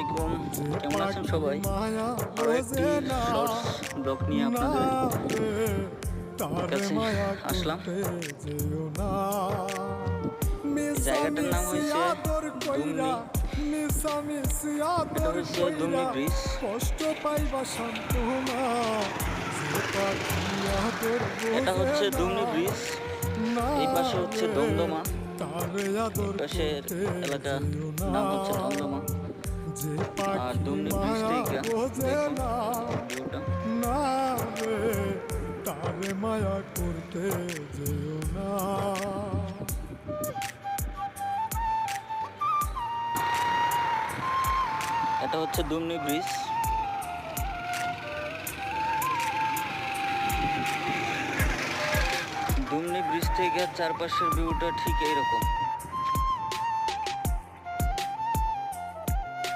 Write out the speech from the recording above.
আলাইকুম কেমন আছেন সবাই? আরও একটি শর্টস ব্লগ নিয়ে আপনাদের কাছে আসলাম। জায়গাটার নাম হয়েছে এটা হচ্ছে দুমনি ব্রিজ এই পাশে হচ্ছে দমদমা। এই পাশের এলাকা নাম হচ্ছে দমদমা। আর না রে তারে মায়া করতে যেও না। এটা হচ্ছে দুমনি ব্রিজ। দুমনি ব্রিজ থেকে চারপাশের ভিউটা ঠিক এইরকম।